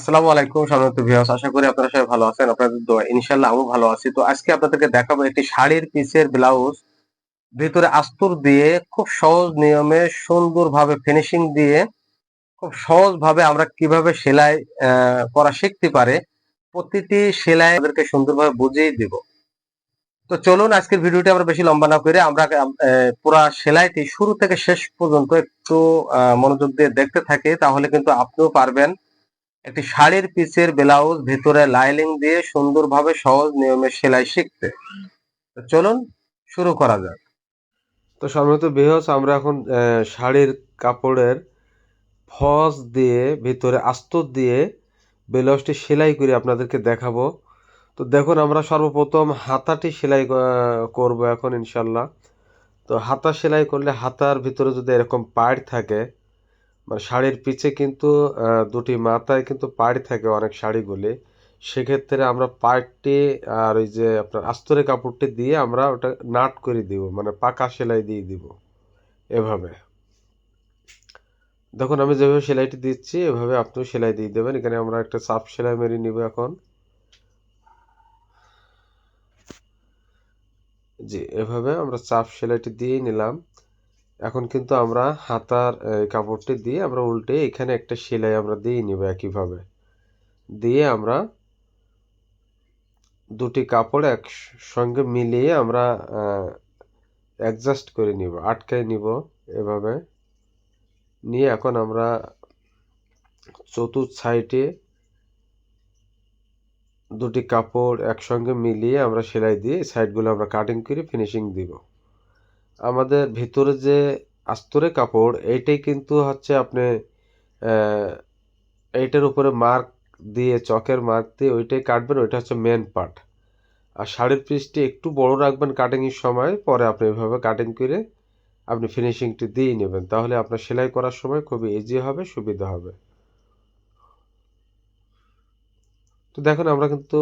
আসসালামু আলাইকুম সম্মানিত ভিউয়ার্স আশা করি আপনারা সবাই ভালো আছেন, আপনাদের দোয়া, ইনশাআল্লাহ আমিও ভালো আছি। তো আজকে আপনাদেরকে দেখাবো একটি শাড়ির পিসের ব্লাউজ ভিতরে আস্তর দিয়ে খুব সহজ নিয়মে সুন্দরভাবে ফিনিশিং দিয়ে খুব সহজভাবে আমরা কীভাবে সেলাই করা শিখতে পারে, প্রতিটি সেলাই আমাদেরকে সুন্দরভাবে বুঝিয়ে দিব। তো চলুন আজকের ভিডিওটি আমরা বেশি লম্বা না করে আমরা পুরা সেলাইটি শুরু থেকে শেষ পর্যন্ত একটু মনোযোগ দিয়ে দেখতে থাকি, তাহলে কিন্তু আপনিও পারবেন একটি শাড়ির পিসের ব্লাউজ ভিতরে লাইলিং দিয়ে সুন্দরভাবে সহজ নিয়মে সেলাই শিখতে। চলুন শুরু করা যাক। তো সম্ভবত বেহস, আমরা এখন শাড়ির কাপড়ের ফস দিয়ে, ভিতরে আস্তর দিয়ে ব্লাউজটি সেলাই করে আপনাদেরকে দেখাবো। তো দেখুন, আমরা সর্বপ্রথম হাতাটি সেলাই করব এখন ইনশাল্লাহ। তো হাতা সেলাই করলে হাতার ভিতরে যদি এরকম পাড় থাকে মানে শাড়ির পিছে কিন্তু দুটি মাথায় কিন্তু পাড় থাকে অনেক শাড়িগুলি। সেক্ষেত্রে আমরা পাড়টি আর ওই যে আপনার আস্তরের কাপড়টি দিয়ে আমরা ওটা নাট করে দিব মানে পাকা সেলাই দিয়ে দিব, এভাবে। দেখুন, আমি যেভাবে সেলাইটি দিচ্ছি, এভাবে আপনিও সেলাই দিয়ে দেবেন। এখানে আমরা একটা চাপ সেলাই মেরে নিব এখন। জি, এভাবে আমরা চাপ সেলাইটি দিয়ে নিলাম। এখন কিন্তু আমরা হাতার কাপড়টি দিয়ে আমরা উল্টে এখানে একটা সেলাই আমরা দিয়ে নিব একইভাবে। দিয়ে আমরা দুটি কাপড় একসঙ্গে মিলিয়ে আমরা অ্যাডজাস্ট করে নিব, আটকায় নিব এভাবে। নিয়ে এখন আমরা চতুর্থ সাইডে দুটি কাপড় একসঙ্গে মিলিয়ে আমরা সেলাই দিয়ে সাইডগুলো আমরা কাটিং করে ফিনিশিং দিব। আমাদের ভিতরে যে আস্তরে কাপড়, এইটাই কিন্তু হচ্ছে আপনি এইটার উপরে মার্ক দিয়ে, চকের মার্ক দিয়ে ওইটাই কাটবেন, ওইটা হচ্ছে মেন পার্ট আর শাড়ির পিসটি একটু বড় রাখবেন কাটিংয়ের সময়, পরে আপনি এভাবে কাটিং করে আপনি ফিনিশিংটি দিয়ে নেবেন। তাহলে আপনার সেলাই করার সময় খুবই ইজি হবে, সুবিধা হবে। তো দেখুন, আমরা কিন্তু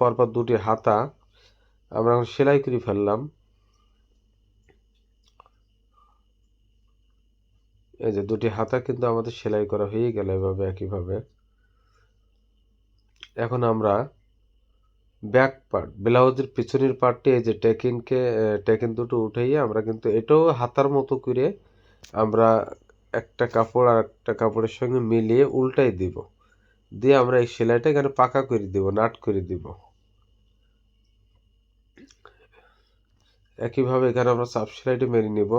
পরপর দুটি হাতা, আমরা সেলাই করে ফেললাম। এই যে দুটি হাতা কিন্তু আমাদের সেলাই করা হয়ে গেল এভাবে, একইভাবে। এখন আমরা ব্যাক পার্ট ব্লাউজের পিছনের পার্টটি এই যে টেকিনকে টেকিন দুটো উঠাইয়ে আমরা কিন্তু এটাও হাতার মতো করে আমরা একটা কাপড় আর একটা কাপড়ের সঙ্গে মিলিয়ে উল্টাই দিব। দিয়ে আমরা এই সেলাইটা এখানে পাকা করে দিব, নাট করে দিব। একইভাবে এখানে আমরা চাপ সেলাইটি মেরে নিব।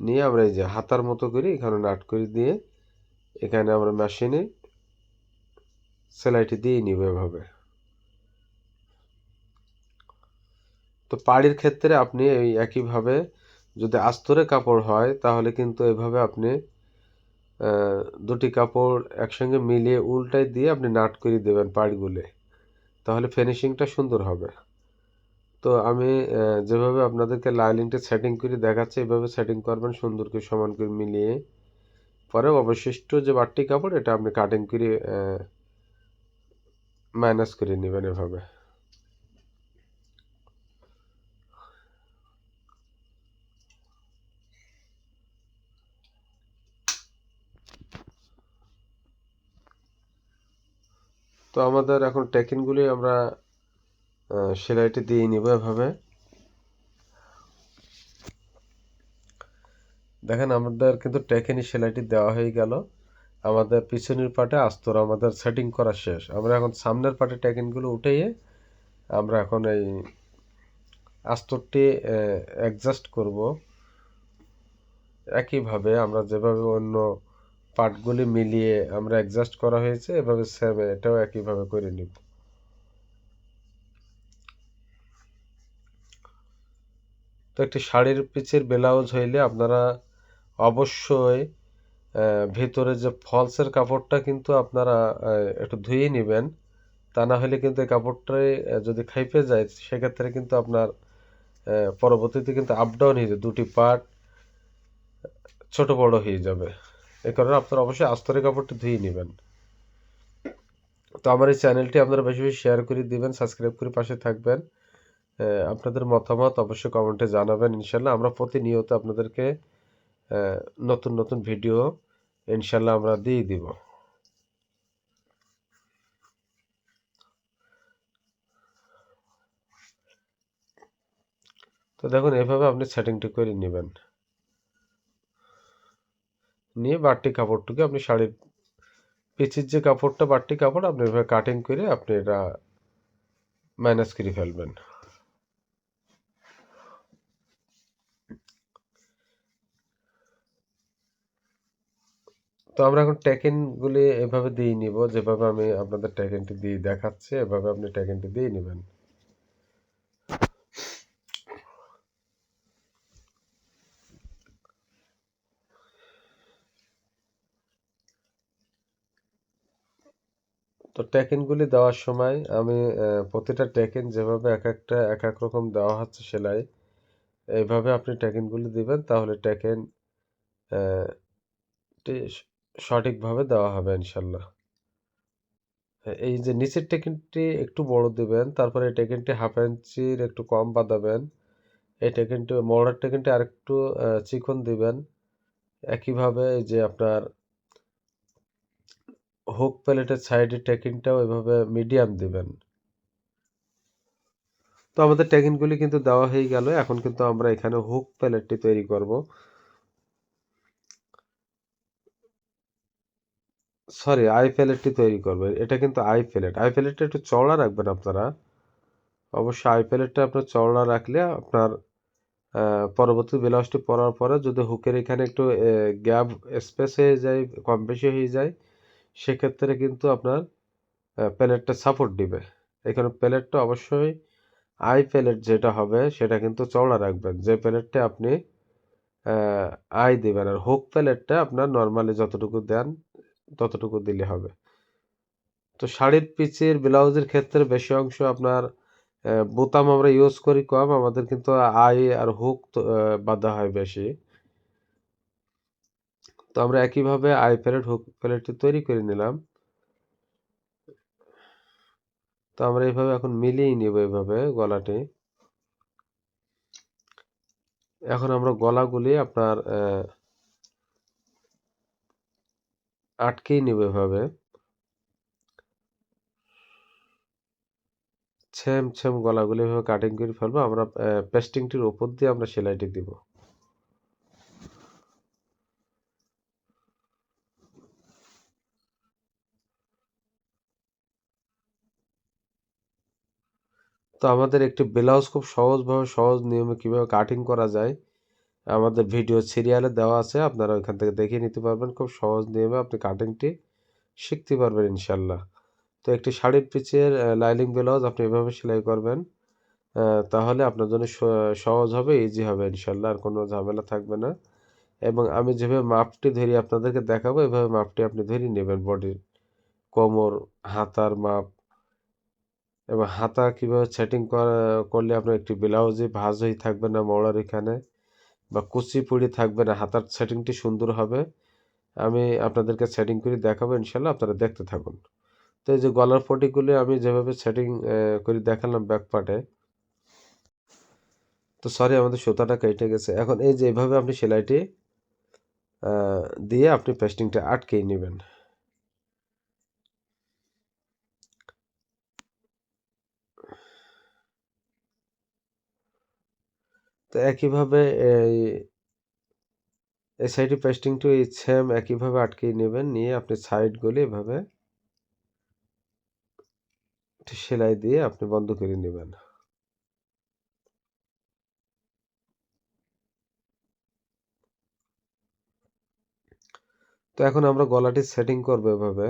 নিয়ে আমরা এই যে হাতার মতো করে এখানে নাট করে দিয়ে এখানে আমরা মেশিনে সেলাইটি দিয়ে নিব এভাবে। তো পাড়ির ক্ষেত্রে আপনি এই একইভাবে যদি আস্তরে কাপড় হয়, তাহলে কিন্তু এভাবে আপনি দুটি কাপড় একসঙ্গে মিলিয়ে উল্টাই দিয়ে আপনি নাট করে দেবেন পাড়গুলো। তাহলে ফিনিশিংটা সুন্দর হবে। তো আমি যেভাবে আপনাদেরকে লাইলিংটা সেটিং করে দেখাচ্ছি, এভাবে সেটিং করবেন সুন্দর করে, সমান করে মিলিয়ে। পরে অবশিষ্ট যে বাড়তি কাপড়, এটা আপনি কাটিং করে মাইনাস করে নেবেন এভাবে। তো আমাদের এখন টেকিনগুলি আমরা সেলাইটি দিয়ে নিব এভাবে। দেখেন, আমাদের কিন্তু টেকিনি সেলাইটি দেওয়া হয়ে গেল। আমাদের পিছনের পাটে আস্তর, আমাদের সেটিং করা শেষ। আমরা এখন সামনের পাটে টেকিনগুলো উঠিয়ে আমরা এখন এই আস্তরটি অ্যাডজাস্ট করব। একইভাবে আমরা যেভাবে অন্য পার্টগুলি মিলিয়ে আমরা অ্যাডজাস্ট করা হয়েছে, এভাবে সেম এটাও একইভাবে করে নিব। তো একটি শাড়ির পিচের ব্লাউজ হইলে আপনারা অবশ্যই ভেতরে যে ফলসের কাপড়টা কিন্তু আপনারা একটু ধুয়ে নেবেন। তা না হলে কিন্তু এই কাপড়টাই যদি খাইপে যায়, সেক্ষেত্রে কিন্তু আপনার পরবর্তীতে কিন্তু আপ ডাউন হয়ে যাবে দুটি পার্ট ছোট বড় হয়ে যাবে। এই কারণে আপনারা অবশ্যই আস্তরের কাপড়টা ধুয়ে নেবেন। তো আমার এই চ্যানেলটি আপনারা বেশি বেশি শেয়ার করে দিবেন সাবস্ক্রাইব করে পাশে থাকবেন। আপনাদের মতামত অবশ্যই কমেন্টে জানাবেন, ইনশাল্লাহ। আমরা প্রতিনিয়ত আপনাদেরকে নতুন নতুন ভিডিও, ইনশাল্লাহ আমরা দিয়ে দিব। তো দেখুন, এভাবে আপনি সেটিংটি করে নেবেন। নিয়ে বাড়তি কাপড়টুকে আপনি শাড়ির পিচির যে কাপড়টা, বাড়তি কাপড়, আপনি এভাবে কাটিং করে আপনি এটা ম্যানেজ করে ফেলবেন। তো আমরা এখন ট্যাকেনগুলি এভাবে দিয়ে নিব, যেভাবে আমি আপনাদের ট্যাকেনটি দিয়ে দেখাচ্ছি, এভাবে আপনি ট্যাকেনটি দিয়ে নেবেন। তো ট্যাকেনগুলি দেওয়ার সময় আমি প্রতিটা ট্যাকেন যেভাবে এক একটা, এক এক রকম দেওয়া হচ্ছে সেলাই এইভাবে আপনি ট্যাকেনগুলি দিবেন, তাহলে ট্যাকেন সঠিকভাবে দেওয়া হবে ইনশাল্লাহ। এই যে নিচের টেকেনটি একটু বড় দিবেন তারপরে এই টেকেনটি হাফ ইঞ্চির একটু কম বাঁধাবেন এই টেকেনটি মোড়ার টেকেনটি আরেকটু আহ, চিকন দিবেন। একইভাবে যে আপনার হুক প্যালেটের সাইডে টেকিনটাও এভাবে মিডিয়াম দিবেন। তো আমাদের টেকিনগুলি কিন্তু দেওয়া হয়ে গেল এখন কিন্তু আমরা এখানে হুক প্যালেটটি তৈরি করব। সরি আই প্যালেটটি তৈরি করবে এটা কিন্তু আই প্যালেট আই প্যালেটটা একটু চওড়া রাখবেন আপনারা। অবশ্যই আই প্যালেটটা আপনার চওড়া রাখলে আপনার পরবর্তী ব্লাউজটি পরার পরে যদি হুকের এখানে একটু গ্যাপ স্পেস হয়ে যায়, কম বেশি হয়ে যায়, সেক্ষেত্রে কিন্তু আপনার প্যালেটটা সাপোর্ট দিবে। এখানে প্যালেটটা অবশ্যই আই প্যালেট যেটা হবে, সেটা কিন্তু চওড়া রাখবেন। যে প্যালেটটা আপনি আই দিবেন। আর হুক প্যালেটটা আপনার নর্মালি যতটুকু দেন ততটুকু দিলে হবে। তো শাড়ির পিচের ব্লাউজের ক্ষেত্রে বেশি অংশ আপনার বোতাম আমরা ইউজ করি কম, আমাদের কিন্তু আই আর হুক বাঁধা হয় বেশি। তো আমরা একইভাবে আই প্যালেট হুক প্যালেটটি তৈরি করে নিলাম। তো আমরা এইভাবে এখন মিলিয়ে নিব এইভাবে গলাটি। এখন আমরা গলাগুলি আপনার আটকেই নেবে এভাবে ছেম ছেম গলাগুলি এভাবে কাটিং করে ফেলব, আমরা পেস্টিংটির উপর দিয়ে আমরা সেলাইটি দিব। তো আমাদের একটি ব্লাউজ খুব সহজভাবে, সহজ নিয়মে কীভাবে কাটিং করা যায় আমাদের ভিডিও সিরিয়ালে দেওয়া আছে, আপনারা ওইখান থেকে দেখিয়ে নিতে পারবেন। খুব সহজ নিয়মে আপনি কাটিংটি শিখতে পারবেন ইনশাল্লাহ তো একটি শাড়ির পিচের লাইলিং ব্লাউজ আপনি এভাবে সেলাই করবেন তাহলে আপনার জন্য সহজ হবে ইজি হবে ইনশাল্লাহ আর কোনো ঝামেলা থাকবে না। এবং আমি যেভাবে মাপটি ধরি আপনাদেরকে দেখাবো, এভাবে মাপটি আপনি ধরে নেবেন বডির কোমর, হাতার মাপ, এবং হাতা কীভাবে সেটিং করলে আপনার একটি ব্লাউজে ভাঁজ হয়ে থাকবে না মোড়ার এখানে। বা কুচি পুড়ি থাকবে না, হাতার সেটিংটি সুন্দর হবে। আমি আপনাদেরকে সেটিং করে দেখাবো, ইনশাল্লাহ আপনারা দেখতে থাকুন। তো এই যে গলার পটিগুলি আমি যেভাবে সেটিং করে দেখালাম ব্যাক পার্টে তো সরি আমাদের সুতাটা কেটে গেছে। এখন এই যে এভাবে আপনি সেলাইটি দিয়ে আপনি পেস্টিংটা আটকেই নেবেন। তো একইভাবে এই এই সাইডে পেস্টিংটা এই সেম একইভাবে আটকিয়ে নেবেন, নিয়ে আপনি সাইডগুলি এভাবে সেলাই দিয়ে আপনি বন্ধ করে নেবেন। তো এখন আমরা গলাটি সেটিং করব এভাবে।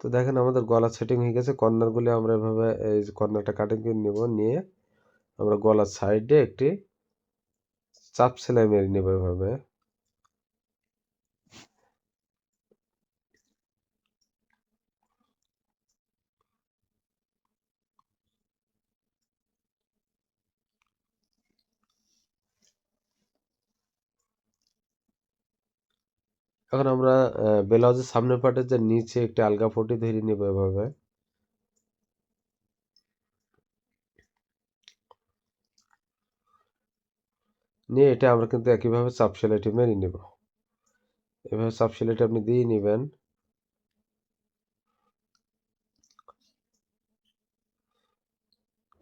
তো দেখেন আমাদের গলা সেটিং হয়ে গেছে। কর্নারগুলি আমরা এভাবে, এই কর্নারটা কাটিং করে নেব, নিয়ে আমরা গলার সাইডে একটি চাপ সেলাই মেরে নেব এভাবে। এখন আমরা ব্লাউজের সামনের পার্টের যে নিচে একটি আলগা পটি ধরে নেব এভাবে। নিয়ে এটা আমরা কিন্তু একইভাবে চাপ সেলাইটি মেরে নিব। এভাবে চাপ সেলাইটি আপনি দিয়ে নেবেন।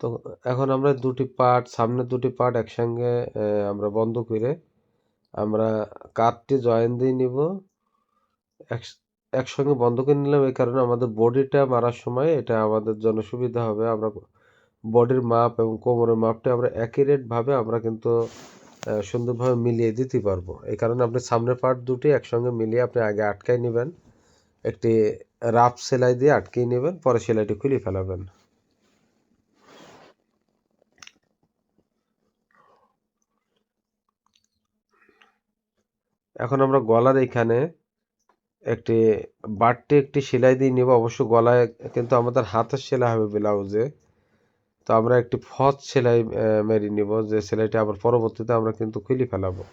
তো এখন আমরা দুটি পার্ট সামনের দুটি পার্ট একসঙ্গে আমরা বন্ধ করে আমরা কাঠটি জয়েন দিয়ে নিব। এক- একসঙ্গে বন্ধ করে নিলাম এই কারণে আমাদের বডিটা মারার সময় এটা আমাদের জন্য সুবিধা হবে। আমরা বডির মাপ এবং কোমরের মাপটা আমরা অ্যাকিউরেট ভাবে আমরা কিন্তু সুন্দরভাবে মিলিয়ে দিতে পারব। এই কারণে আপনি সামনের পার্ট দুটি একসঙ্গে মিলিয়ে আপনি আগে আটকাই নেবেন। একটি রাফ সেলাই দিয়ে আটকিয়ে নেবেন, পরে সেলাইটি খুলে ফেলাবেন। এখন আমরা গলার এখানে একটি বাড়তি একটি সেলাই দিয়ে নিব। অবশ্য গলায় কিন্তু আমাদের হাতের সেলাই হবে ব্লাউজে। তো আমরা একটি ফজ সেলাই মেরে নিব। যে সেলাইটা আবার পরবর্তীতে আমরা কিন্তু খুলে ফেলাবো।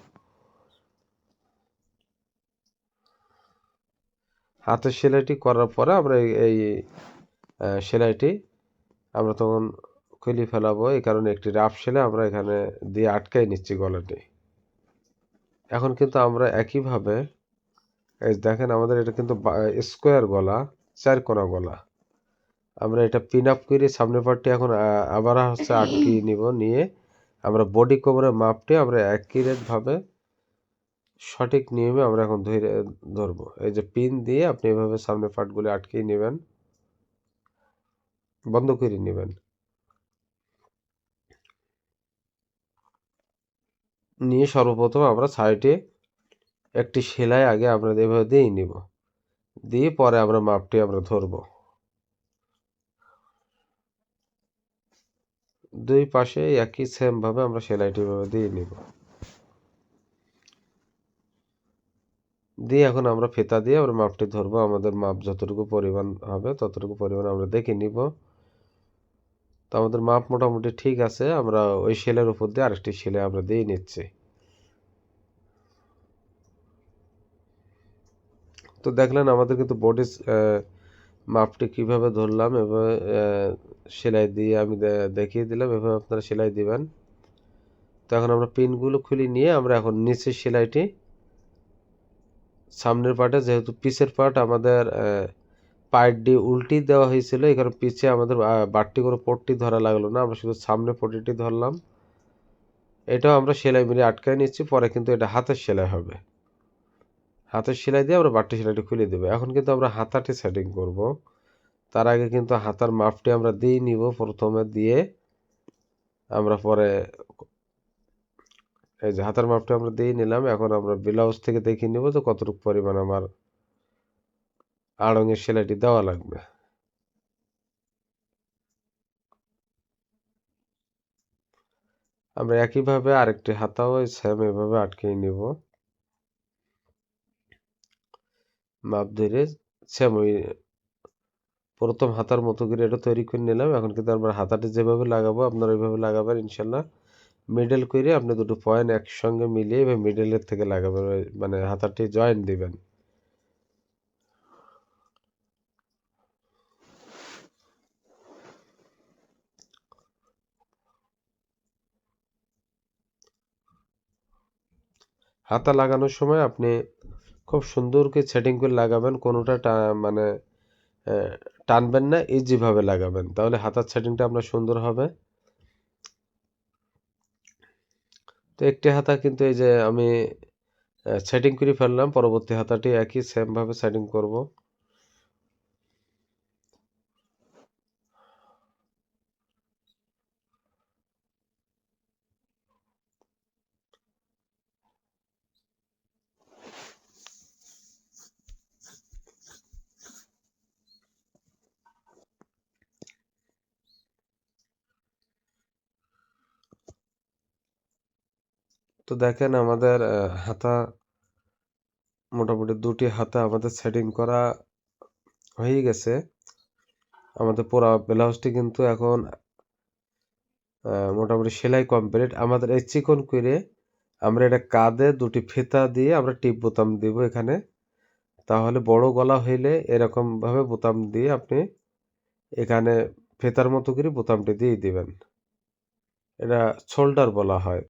হাতের সেলাইটি করার পরে আমরা এই, সেলাইটি আমরা তখন খুলে ফেলাবো। এই কারণে একটি রাফ সেলাই আমরা এখানে দিয়ে আটকাই নিচ্ছি গলাটি। এখন কিন্তু আমরা একইভাবে, এই দেখেন আমাদের এটা কিন্তু স্কোয়ার গলা, চার কোনা গলা। আমরা এটা পিন আপ করে সামনের পার্টটি এখন আবার হচ্ছে আটকিয়ে নিব, নিয়ে আমরা বডি কোমরের মাপটি আমরা অ্যাকিউরেট ভাবে সঠিক নিয়মে আমরা এখন ধরে, ধরবো। এই যে পিন দিয়ে আপনি এভাবে সামনের পার্টগুলি আটকিয়ে নেবেন, বন্ধ করে নেবেন। নিয়ে সর্বপ্রথম আমরা সাইডে একটি সেলাই আগে আমরা এভাবে দিয়ে নিব। দিয়ে পরে আমরা মাপটি আমরা ধরবো। দুই পাশে একই সেম ভাবে আমরা সেলাইটি এভাবে দিয়ে নিব। দিয়ে এখন আমরা ফিতা দিয়ে আমরা মাপটি ধরবো। আমাদের মাপ যতটুকু পরিমাণ হবে ততটুকু পরিমাণ আমরা দেখে নিব। তো আমাদের মাপ মোটামুটি ঠিক আছে, আমরা ওই সেলের উপর দিয়ে আরেকটি সেলে আমরা দিয়ে নিচ্ছি। তো দেখলেন আমাদের কিন্তু বডি মাপটি কীভাবে ধরলাম, এভাবে সেলাই দিয়ে আমি দেখিয়ে দিলাম, এভাবে আপনারা সেলাই দিবেন। তো এখন আমরা পিনগুলো খুলে নিয়ে আমরা এখন নিচের সেলাইটি, সামনের পার্টে যেহেতু পিসের পার্ট আমাদের পাইট দিয়ে উল্টি দেওয়া হয়েছিল, এই কারণে পিছে আমাদের বাড়তি করে পট্টি ধরা লাগল না। আমরা শুধু সামনে পট্টিটি ধরলাম। এটাও আমরা সেলাই মিলে আটকায় নিচ্ছি, পরে কিন্তু এটা হাতের সেলাই হবে। হাতের সেলাই দিয়ে আমরা বাড়তি সেলাইটি খুলে দেবো। এখন কিন্তু আমরা হাতাটি সেটিং করব। তার আগে কিন্তু হাতার মাপটি আমরা দিয়ে নিব প্রথমে দিয়ে। আমরা পরে এই যে হাতার মাপটা আমরা দিয়ে নিলাম। এখন আমরা ব্লাউজ থেকে দেখে নিব যে কতটুকু পরিমাণ আমার আড়ঙের সেলাইটি দেওয়া লাগবে। আমরা একইভাবে আরেকটি হাতাও সেম এভাবে আটকে নিব। মাপ ধরে সেম ওই প্রথম হাতার মতো করে এটা তৈরি করে নিলাম। এখন কিন্তু আমরা হাতাটি যেভাবে লাগাবো, আপনারা ওইভাবে লাগাবেন ইনশাল্লাহ মিডল করে আপনি দুটো পয়েন্ট একসঙ্গে মিলিয়ে এভাবে মিডলের থেকে লাগাবেন মানে হাতাটি জয়েন্ট দিবেন। হাতা লাগানোর সময় আপনি খুব সুন্দর করে সেটিং করে লাগাবেন, কোনোটা মানে টানবেন না, এই যেভাবে লাগাবেন। তাহলে হাতার সেটিংটা আপনার সুন্দর হবে। তো একটি হাতা কিন্তু এই যে আমি সেটিং করে ফেললাম, পরবর্তী হাতাটি একই সেমভাবে সেটিং করব। তো দেখেন আমাদের হাতা মোটামুটি দুটি হাতা আমাদের সেটিং করা হয়ে গেছে। আমাদের পুরো ব্লাউজটি কিন্তু এখন মোটামুটি সেলাই কমপ্লিট আমাদের এই চিকন করে আমরা এটা কাঁধে দুটি ফিতা দিয়ে আমরা টিপ বোতাম দিব এখানে। তাহলে বড় গলা হইলে এরকমভাবে বোতাম দিয়ে আপনি এখানে ফেতার মতো করে বোতামটি দিয়ে দিবেন। এটা শোল্ডার বলা হয়।